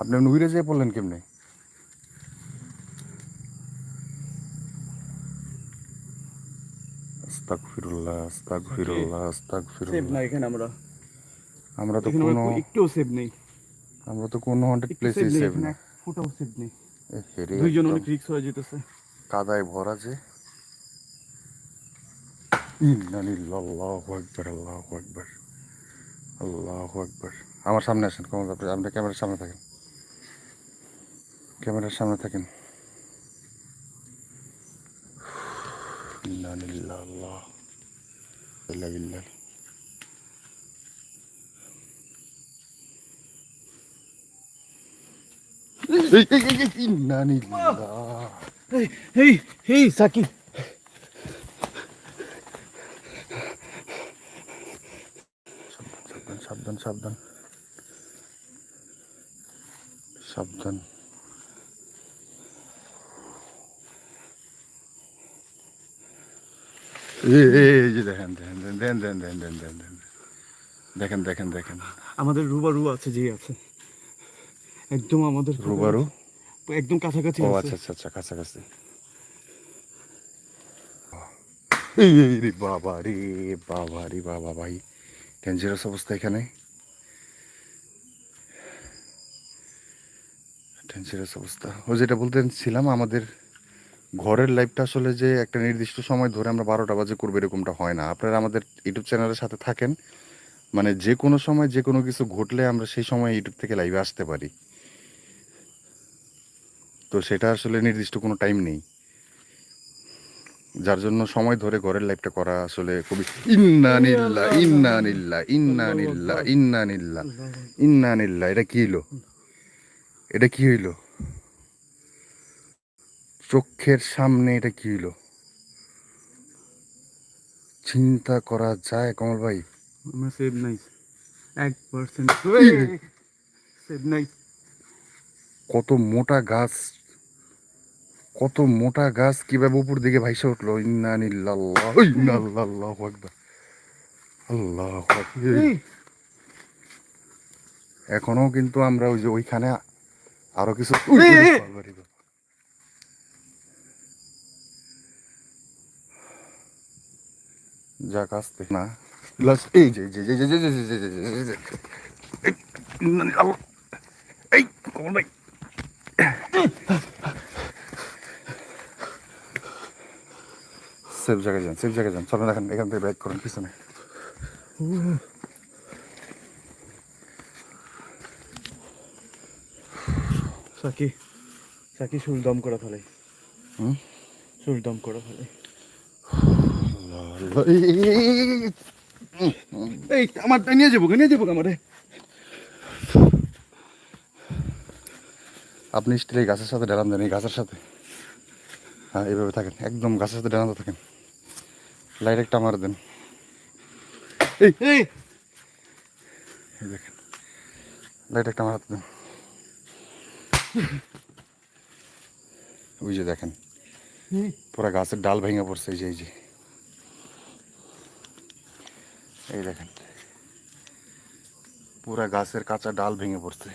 আপনি নুইরে যেয়ে পড়লেন কেমনে? আস্তাগফিরুল্লাহ আস্তাগফিরুল্লাহ সেভ না এখানে আমরা। আমরা তো কোনো সেভ নেই। আমরা তো কোনো হান্ড্রেড প্লেসে সেভ নেই সেভ না। এক সেভ নেই। হেরে দুইজন অনেক রিক্স হয়ে যেতেছে। কাদায় ভরা যে। ইন্নানিল্লাহু আকবার আল্লাহু আকবার আল্লাহু আকবার। আমার সামনে আসেন কমল আপনি আপনি ক্যামেরার সামনে থাকেন। ক্যামেরার সামনে থাকেন। আল্লাহ বিল্লাহ এই, এই, এই, এই, এই এই এই সাবধান সাবধান। সাবধান। দেখেন দেখেন দেখেন দেখেন দেখেন দেখেন দেখেন দেখেন দেখেন। দেখেন দেখেন আমাদের রুবারু আছে যে আছে। একদম আমাদের রুবারু। একদম কাছাকাছি ও আচ্ছা আচ্ছা আচ্ছা কাছাকাছি। বাবা রে বাবা রে বাবা ভাই। ডেঞ্জারাস অবস্থা এখানে। ডেঞ্জারাস অবস্থা। ও যেটা বলতেছিলাম, আমাদের ঘরের লাইফটা আসলে যে একটা নির্দিষ্ট সময় ধরে আমরা বারোটা বাজে করব, এরকমটা হয় না। আপনারা আমাদের ইউটিউব চ্যানেলের সাথে থাকেন। মানে যে কোনো সময় যে কোনো কিছু ঘটলে আমরা সেই সময় ইউটিউব থেকে লাইভে আসতে পারি। তো সেটা আসলে নির্দিষ্ট কোনো টাইম নেই। যার জন্য সময় ধরে ঘরের লাইফটা করা আসলে খুবই ইন্নানিল্লা ইন্নানিল্লা ইন্নানিল্লা ইন্নানিল্লা ইন্নানিল্লা এটা কি হইল? এটা কি হইল? চোখের সামনে এটা কি হইল? চিন্তা করা যায় কমল ভাই? আমরা সেভ নাই। এক পার্সেন্ট সেভ নাই। কত মোটা গাছ কত মোটা গাছ কীভাবে উপর দিকে ভাইসে উঠল আল্লাহ এখনও কিন্তু আমরা ওই যে ওইখানে আরও কিছু। যাক আসতে না এই যে যে যে যে যে যে যে যে যে যে যে যে। এই, ইন্নানি- আল্লাহ। এই কমল ভাই সেফ জায়গায় যান সেফ জায়গায় যান। চলেন এখন এখান থেকে ব্যাক করুন পিছনে। সাকি সাকি সুর দম করে ফেলে হুম? সুর দম করে ফেলে এই, আমার নিয়ে যাব নিয়ে যাব আমারে। আপনি স্টিল এই গাছের সাথে ডেরান দেন এই গাছের সাথে। হ্যাঁ এইভাবে থাকেন একদম গাছের সাথে ডেরান থাকেন। লাইট একটা আমার দেন এই এই এই দেখেন লাইট একটা আমার হাতে দেন ওই যে দেখেন এই, পুরো গাছের ডাল ভেঙে পড়ছে এই যে এই যে এই দেখেন পুরা গাছের কাঁচা ডাল ভেঙে পড়ছে